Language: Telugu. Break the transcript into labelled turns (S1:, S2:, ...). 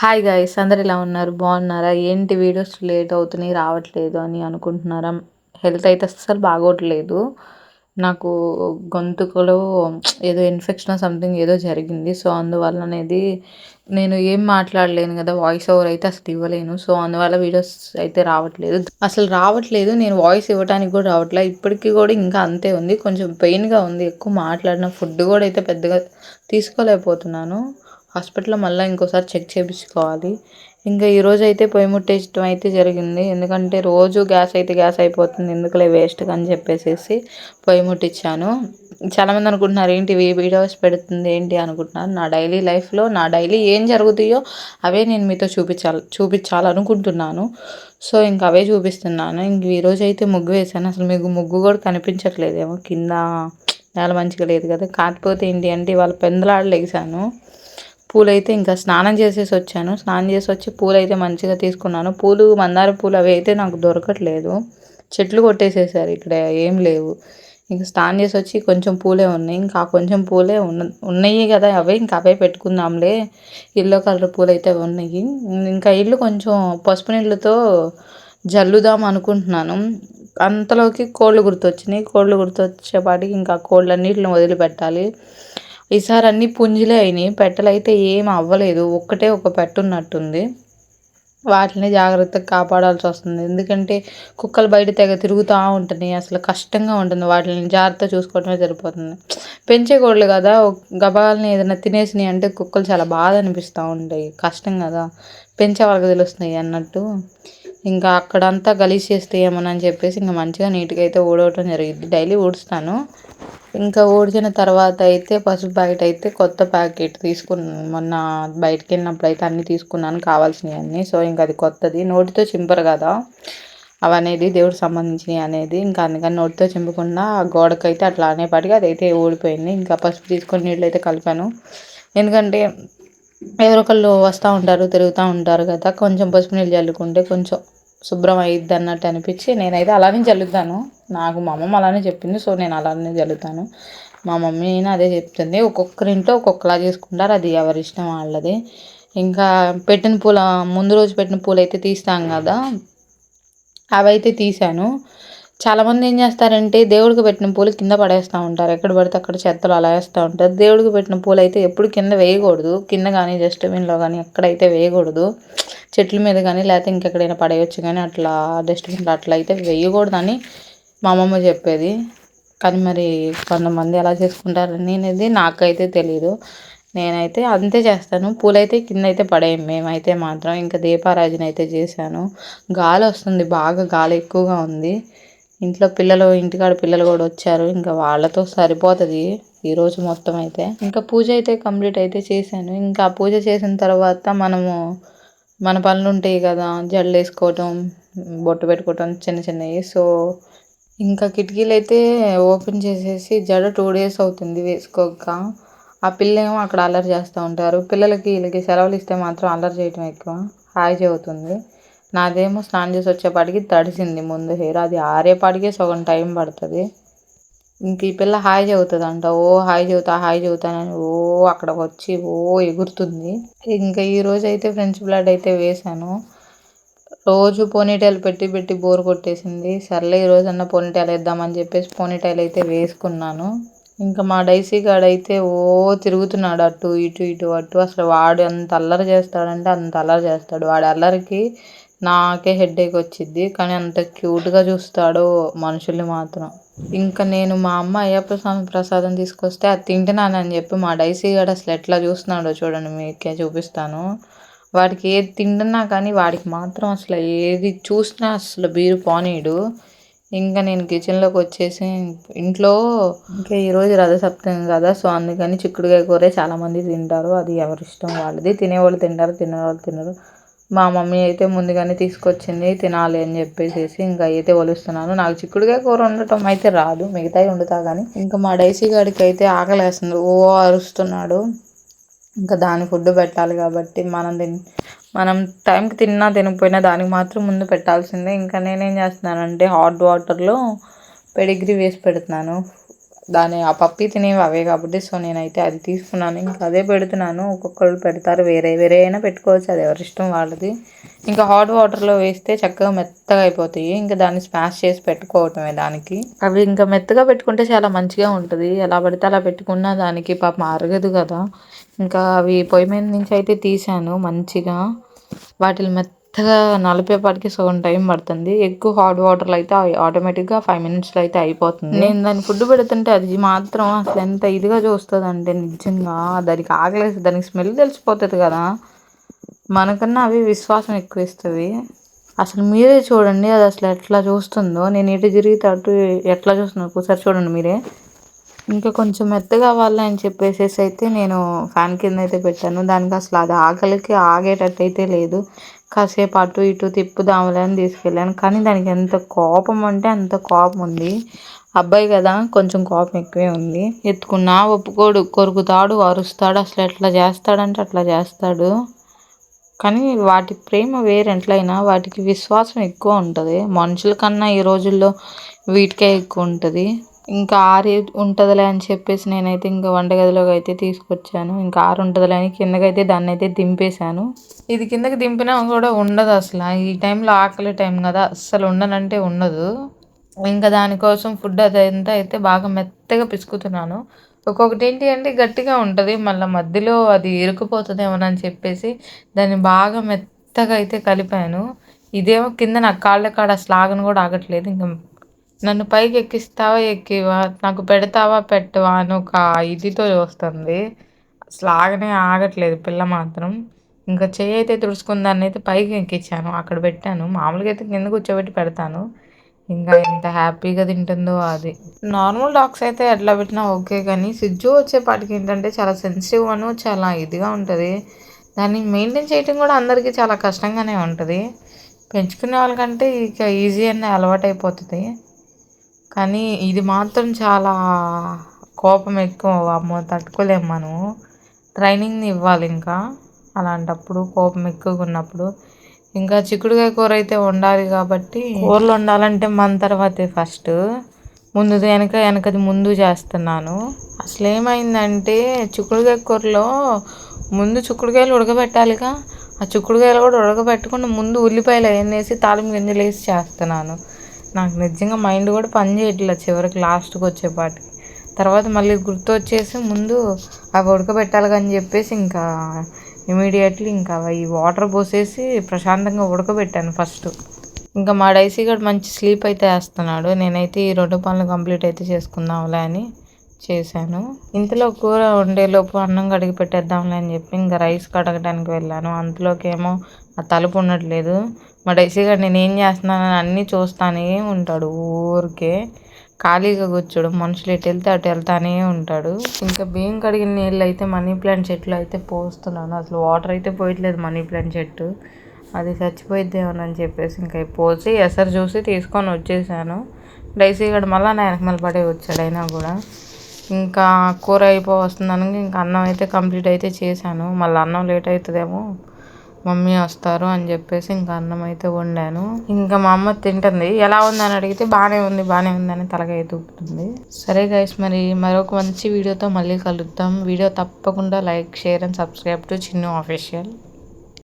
S1: హాయ్ గాయస్ అందరు ఇలా ఉన్నారు? బాగున్నారా? ఏంటి వీడియోస్ లేట్ అవుతున్నాయి రావట్లేదు అని అనుకుంటున్నారా? హెల్త్ అయితే అస్సలు బాగోట్లేదు. నాకు గొంతుకులో ఏదో ఇన్ఫెక్షన్ సంథింగ్ ఏదో జరిగింది. సో అందువల్ల అనేది నేను ఏం మాట్లాడలేను కదా వాయిస్ ఓవర్ అయితే అసలు ఇవ్వలేను. సో అందువల్ల వీడియోస్ అయితే రావట్లేదు. అసలు రావట్లేదు నేను వాయిస్ ఇవ్వడానికి కూడా రావట్లేదు ఇప్పటికీ కూడా ఇంకా అంతే ఉంది. కొంచెం పెయిన్గా ఉంది. ఎక్కువ మాట్లాడిన ఫుడ్ కూడా అయితే పెద్దగా తీసుకోలేకపోతున్నాను. హాస్పిటల్లో మళ్ళీ ఇంకోసారి చెక్ చేయించుకోవాలి ఇంకా ఈరోజు అయితే పొయ్యి ముట్టేయటం అయితే జరిగింది. ఎందుకంటే రోజు గ్యాస్ అయితే గ్యాస్ అయిపోతుంది. ఎందుకులే వేస్ట్ అని చెప్పేసి పొయ్యి ముట్టించాను. చాలామంది అనుకుంటున్నారు ఏంటి వీడియోస్ పెడుతుంది ఏంటి? అనుకుంటున్నారు. నా డైలీ లైఫ్లో నా డైలీ ఏం జరుగుతాయో అవే నేను మీతో చూపించాలి చూపించాలనుకుంటున్నాను. సో ఇంక అవే చూపిస్తున్నాను. ఇంక ఈరోజు అయితే ముగ్గు వేసాను అసలు మీకు ముగ్గు కూడా కనిపించట్లేదేమో. కింద నేల మంచిగా లేదు కదా. కాకపోతే ఏంటి అంటే ఇవాళ పెందలాడలేసాను పూలు అయితే ఇంకా స్నానం చేసేసి వచ్చాను. స్నానం చేసి వచ్చి పూలు అయితే మంచిగా తీసుకున్నాను. పూలు మందార పూలు అవి అయితే నాకు దొరకట్లేదు. చెట్లు కొట్టేసేసారు. ఇక్కడ ఏం లేవు. ఇంకా స్నానం చేసి వచ్చి కొంచెం పూలే ఉన్నాయి. ఇంకా కొంచెం పూలే ఉన్న ఉన్నాయి కదా అవే. ఇంకా అవే పెట్టుకుందాంలే. ఎల్లో కలర్ పూలు అయితే ఉన్నాయి. ఇంకా ఇల్లు కొంచెం పసుపు నీళ్ళతో జల్లుదాం అనుకుంటున్నాను. అంతలోకి కోళ్ళు గుర్తొచ్చినాయి. కోళ్ళు గుర్తొచ్చేపాటికి ఇంకా కోళ్ళన్నిటిని వదిలిపెట్టాలి. ఈసారి అన్ని పుంజులే అయినాయి. పెట్టలైతే ఏం అవ్వలేదు. ఒక్కటే ఒక పెట్టున్నట్టుంది. వాటిని జాగ్రత్తగా కాపాడాల్సి వస్తుంది. ఎందుకంటే కుక్కలు బయట తెగ తిరుగుతూ ఉంటున్నాయి. అసలు కష్టంగా ఉంటుంది. వాటిని జాగ్రత్త చూసుకోవడమే సరిపోతుంది. పెంచే కోళ్ళు కదా. గబాలని ఏదైనా తినేసినాయి అంటే కుక్కలు చాలా బాధ అనిపిస్తూ ఉంటాయి. కష్టం కదా. పెంచే వాళ్ళకి తెలుస్తున్నాయి అన్నట్టు. ఇంకా అక్కడంతా గలీజ్ చేస్తే ఏమని చెప్పేసి ఇంకా మంచిగా నీట్గా అయితే ఊడవటం జరిగింది డైలీ ఊడుస్తాను. ఇంకా ఊడ్చిన తర్వాత అయితే పసుపు ప్యాకెట్ అయితే కొత్త ప్యాకెట్ తీసుకున్నాను. మొన్న బయటకు వెళ్ళినప్పుడు అయితే అన్నీ తీసుకున్నాను కావాల్సినవి అన్నీ. సో ఇంకా అది కొత్తది. నోటితో చింపరు కదా. అవనేది దేవుడికి సంబంధించినవి అనేది. ఇంకా అందుకని నోటితో చింపకుండా గోడకైతే అట్లా అనేపాటికి అదైతే ఊడిపోయింది. ఇంకా పసుపు తీసుకొని నీళ్ళు అయితే కలిపాను. ఎందుకంటే ఎవరొకళ్ళు వస్తూ ఉంటారు తిరుగుతూ ఉంటారు కదా. కొంచెం పసుపు నీళ్ళు చల్లుకుంటే కొంచెం శుభ్రం అయ్యిద్ది అన్నట్టు అనిపించి నేనైతే అలానే చల్లుతాను నాకు మా అమ్మమ్మ అలానే చెప్పింది సో నేను అలానే చల్లుతాను మా మమ్మీ అదే చెప్తుంది ఒక్కొక్కరింట్లో ఒక్కొక్కలా చేసుకుంటారు అది ఎవరి ఇష్టం వాళ్ళది. ఇంకా పెట్టిన పూల ముందు రోజు పెట్టిన పూలు అయితే తీస్తాం కదా అవైతే తీసాను చాలామంది ఏం చేస్తారంటే దేవుడికి పెట్టిన పూలు కింద పడేస్తూ ఉంటారు. ఎక్కడ పడితే అక్కడ చెత్తలు అలా వేస్తూ ఉంటారు. దేవుడికి పెట్టిన పూలు అయితే ఎప్పుడు కింద వేయకూడదు. కింద కానీ డస్ట్బిన్లో కానీ ఎక్కడైతే వేయకూడదు. చెట్ల మీద కానీ లేకపోతే ఇంకెక్కడైనా పడేయచ్చు కానీ అట్లా డస్ట్బిన్లో అట్లా అయితే వేయకూడదని మా అమ్మమ్మ చెప్పేది. కానీ మరి కొంతమంది ఎలా చేసుకుంటారని అనేది నాకైతే తెలియదు నేనైతే అంతే చేస్తాను. పూలైతే కింద అయితే పడేయం మేమైతే మాత్రం. ఇంకా దీపారాజన అయితే చేశాను. గాలి వస్తుంది. బాగా గాలి ఎక్కువగా ఉంది. ఇంట్లో పిల్లలు ఇంటికాడ పిల్లలు కూడా వచ్చారు. ఇంకా వాళ్ళతో సరిపోతుంది ఈరోజు మొత్తం అయితే. ఇంకా పూజ అయితే కంప్లీట్ అయితే చేశాను. ఇంకా పూజ చేసిన తర్వాత మనము మన పనులు ఉంటాయి కదా జడలు వేసుకోవటం బొట్టు పెట్టుకోవటం చిన్న చిన్నవి. సో ఇంకా కిటికీలు అయితే ఓపెన్ చేసేసి జడ టూ డేస్ అవుతుంది వేసుకోక. ఆ పిల్ల ఏమో అక్కడ అల్లరి చేస్తూ ఉంటారు. పిల్లలకి వీళ్ళకి సెలవులు ఇస్తే మాత్రం అల్లరి చేయటం ఎక్కువ. హాయి చెబుతుంది. నాదేమో స్నానం చేసి వచ్చేపాటికి తడిసింది ముందు హెయిర్. అది ఆరేపాటికే సగం టైం పడుతుంది. ఇంక ఈ పిల్ల హాయ్ చెబుతుందంట. ఓ హాయ్ చెబుతా హాయ్ చెబుతానని ఓ అక్కడికి వచ్చి ఓ ఎగురుతుంది. ఇంకా ఈరోజు అయితే ఫ్రెంచ్ బ్లడ్ అయితే వేశాను రోజు పోనీటైల్ పెట్టి పెట్టి బోర్ కొట్టేసింది. సర్లే ఈరోజన్నా పోనీటైల్ వేద్దామని చెప్పేసి పోనీటైల్ అయితే వేసుకున్నాను. ఇంకా మా డైసీ గాడు అయితే ఓ తిరుగుతున్నాడు అటు ఇటు ఇటు అటు. అసలు వాడు ఎంత అల్లరి చేస్తాడంటే అంత అల్లరి చేస్తాడు. వాడి అల్లరికి నాకే హెడేక్ వచ్చింది కానీ అంత క్యూట్గా చూస్తాడో మనుషుల్ని మాత్రం. ఇంకా నేను మా అమ్మ అయ్యప్ప స్వామి ప్రసాదం తీసుకొస్తే అది తింటున్నానని చెప్పి మా డైసీ గడ అసలు ఎట్లా చూస్తున్నాడో చూడండి మీకే చూపిస్తాను. వాడికి ఏది తింటున్నా కానీ వాడికి మాత్రం అసలు ఏది చూసినా అసలు బీరు పోనీడు ఇంకా నేను కిచెన్లోకి వచ్చేసి ఇంట్లో ఇంకా ఈరోజు రథసప్తమి కదా సో అందుకని చిక్కుడుకాయ కూర చాలామంది తింటారు. అది ఎవరి ఇష్టం? వాళ్ళది తినేవాళ్ళు తింటారు తినేవాళ్ళు తినరు. మా మమ్మీ అయితే ముందుగానే తీసుకొచ్చింది తినాలి అని చెప్పేసి ఇంకా అయితే వలుస్తున్నాను నాకు చిక్కుడుకాయ కూర ఉండటం అయితే రాదు మిగతాయి వండుతా కానీ ఇంకా మా డైసీ గాడికి అయితే ఆకలేస్తుంది ఓ అరుస్తున్నాడు. ఇంకా దాని ఫుడ్ పెట్టాలి కాబట్టి మనం తిని మనం టైంకి తిన్నా తినకపోయినా దానికి మాత్రం ముందు పెట్టాల్సిందే. ఇంకా నేనేం చేస్తున్నానంటే హాట్ వాటర్లో పెడిగ్రీ వేసి పెడుతున్నాను. దాని ఆ పప్పి తినేవి అవే కాబట్టి సో నేనైతే అది తీసుకున్నాను. ఇంకా అదే పెడుతున్నాను. ఒక్కొక్కరు పెడతారు. వేరే వేరే అయినా పెట్టుకోవచ్చు. అది ఎవరి ఇష్టం వాళ్ళది. ఇంకా హాట్ వాటర్లో వేస్తే చక్కగా మెత్తగా అయిపోతాయి. ఇంకా దాన్ని స్మాష్ చేసి పెట్టుకోవటమే దానికి. అవి ఇంకా మెత్తగా పెట్టుకుంటే చాలా మంచిగా ఉంటుంది. ఎలా పడితే అలా పెట్టుకున్నా దానికి పాపం అరగదు కదా. ఇంకా అవి పొయ్యి మీద నుంచి అయితే తీసాను మంచిగా. వాటిని మెత్తగా నలిపేపాటికి సగం టైం పడుతుంది. ఎక్కువ హాట్ వాటర్లో అయితే ఆటోమేటిక్గా ఫైవ్ మినిట్స్లో అయితే అయిపోతుంది. నేను దాన్ని ఫుడ్ పెడుతుంటే అది మాత్రం అసలు ఎంత ఇదిగా చూస్తుంది అంటే నిజంగా దానికి ఆకలేసి దానికి స్మెల్ తెలిసిపోతుంది కదా. మనకన్నా అవి విశ్వాసం ఎక్కువ ఇస్తుంది అసలు మీరే చూడండి అది అసలు ఎట్లా చూస్తుందో. నేను ఇటు తిరిగితే అటు ఎట్లా చూస్తుందో ఒకసారి చూడండి మీరే. ఇంకా కొంచెం మెత్తగా అవ్వాలని చెప్పేసేసి అయితే నేను ఫ్యాన్ కింద అయితే పెట్టాను. దానికి అసలు అది ఆకలికి ఆగేటట్టు అయితే లేదు. కాసేపు అటు ఇటు తిప్పుదాములే అని తీసుకెళ్ళాను. కానీ దానికి ఎంత కోపం అంటే అంత కోపం ఉంది. అబ్బాయి కదా కొంచెం కోపం ఎక్కువే ఉంది. ఎత్తుకున్నా ఒప్పుకోడు కొరుకుతాడు అరుస్తాడు అసలు ఎట్లా చేస్తాడంటే అట్లా చేస్తాడు. కానీ వాటి ప్రేమ వేరెట్లయినా వాటికి విశ్వాసం ఎక్కువ ఉంటుంది. మనుషుల కన్నా ఈ రోజుల్లో వీటికే ఎక్కువ ఉంటుంది. ఇంకా ఆరి ఉంటుందిలే అని చెప్పేసి నేనైతే ఇంకా వంటగదిలోకి అయితే తీసుకొచ్చాను. ఇంకా ఆరు ఉంటుందిలే అని కిందకైతే దాన్ని అయితే దింపేశాను. ఇది కిందకి దింపినా కూడా ఉండదు అసలు. ఈ టైంలో ఆకలి టైం కదా అస్సలు ఉండనంటే ఉండదు. ఇంకా దానికోసం ఫుడ్ అదంతా అయితే బాగా మెత్తగా పిసుకుతున్నాను. ఒక్కొక్కటి ఏంటి అంటే గట్టిగా ఉంటుంది మళ్ళీ మధ్యలో అది ఇరుకుపోతుందేమోనని చెప్పేసి దాన్ని బాగా మెత్తగా అయితే కలిపాను. ఇదేమో కింద నాకు కాళ్ళ కాడ అసలు ఆగను కూడా ఆగట్లేదు. ఇంకా నన్ను పైకి ఎక్కిస్తావా ఎక్కివా? నాకు పెడతావా పెట్టవా అని ఒక ఇదితో చూస్తుంది అసలు ఆగనే ఆగట్లేదు పిల్ల మాత్రం. ఇంకా చెయ్యి అయితే తుడుచుకుందాన్ని అయితే పైకి ఎక్కించాను అక్కడ పెట్టాను. మామూలుగా అయితే కింద కూర్చోబెట్టి పెడతాను. ఇంకా ఎంత హ్యాపీగా తింటుందో అది. నార్మల్ డాగ్స్ అయితే ఎట్లా పెట్టినా ఓకే కానీ సిజ్జు వచ్చేపాటికి ఏంటంటే చాలా సెన్సిటివ్ అను చాలా ఇదిగా ఉంటుంది. దాన్ని మెయింటైన్ చేయడం కూడా అందరికీ చాలా కష్టంగానే ఉంటుంది. పెంచుకునే వాళ్ళకంటే ఇక ఈజీ అనే అలవాటు అయిపోతుంది కానీ ఇది మాత్రం చాలా కోపం ఎక్కువ అమ్మో తట్టుకోలేము మనం. ట్రైనింగ్ని ఇవ్వాలి ఇంకా. అలాంటప్పుడు కోపం ఎక్కువగా ఉన్నప్పుడు. ఇంకా చిక్కుడుకాయ కూర అయితే వండాలి కాబట్టి కూరలు వండాలంటే మన తర్వాతే ఫస్ట్ ముందుది వెనక వెనకది ముందు చేస్తున్నాను. అసలు ఏమైందంటే చిక్కుడుకాయ కూరలో ముందు చిక్కుడుకాయలు ఉడకబెట్టాలిగా. ఆ చిక్కుడుకాయలు కూడా ఉడకబెట్టకుండా ముందు ఉల్లిపాయలు అవన్నీ వేసి తాలింపు గింజలు వేసి చేస్తున్నాను. నాకు నిజంగా మైండ్ కూడా పనిచేయట్లేదు చివరికి లాస్ట్కి వచ్చేపాటికి తర్వాత మళ్ళీ గుర్తు వచ్చేసి ముందు అవి ఉడకబెట్టాలి అని చెప్పేసి ఇంకా ఇమీడియట్లీ ఇంకా అవి వాటర్ పోసేసి ప్రశాంతంగా ఉడకబెట్టాను ఫస్ట్. ఇంకా మా డైసీ గడు మంచి స్లీప్ అయితే వేస్తున్నాడు. నేనైతే ఈ రెండు పనులు కంప్లీట్ అయితే చేసుకుందాంలే అని చేశాను. ఇంతలో కూర వండేలోపు అన్నం కడిగి పెట్టేద్దాంలే అని చెప్పి ఇంకా రైస్ కడగడానికి వెళ్ళాను. అంతలోకి ఏమో ఆ తలుపు ఉండట్లేదు మా డైసీ గారు నేను ఏం చేస్తున్నానని అన్నీ చూస్తానే ఉంటాడు ఊరికే. ఖాళీగా కూర్చోడు మనుషులు ఎటు వెళ్తే అటు వెళ్తానే ఉంటాడు. ఇంకా బియ్యం కడిగిన నీళ్ళు అయితే మనీ ప్లాంట్ చెట్లు అయితే పోస్తున్నాను. అసలు వాటర్ అయితే పోయట్లేదు మనీ ప్లాంట్ చెట్టు. అది చచ్చిపోయిద్దేమోనని చెప్పేసి ఇంకా పోసి ఎసరు చూసి తీసుకొని వచ్చేసాను. డైసీ గడు మళ్ళీ నా వెనకమల పడే వచ్చాడు అయినా కూడా. ఇంకా కూర అయిపో వస్తుందని ఇంకా అన్నం అయితే కంప్లీట్ అయితే చేశాను. మళ్ళీ అన్నం లేట్ అవుతుందేమో. మమ్మీ వస్తారు అని చెప్పేసి ఇంకా అన్నం అయితే వండాను. ఇంకా మా అమ్మ తింటుంది. ఎలా ఉందని అడిగితే బాగానే ఉంది బాగానే ఉంది అని తలకాయ తూపుతుంది సరే గైస్ మరి మరొక మంచి వీడియోతో మళ్ళీ కలుద్దాం. వీడియో తప్పకుండా like share and subscribe to Chinnu official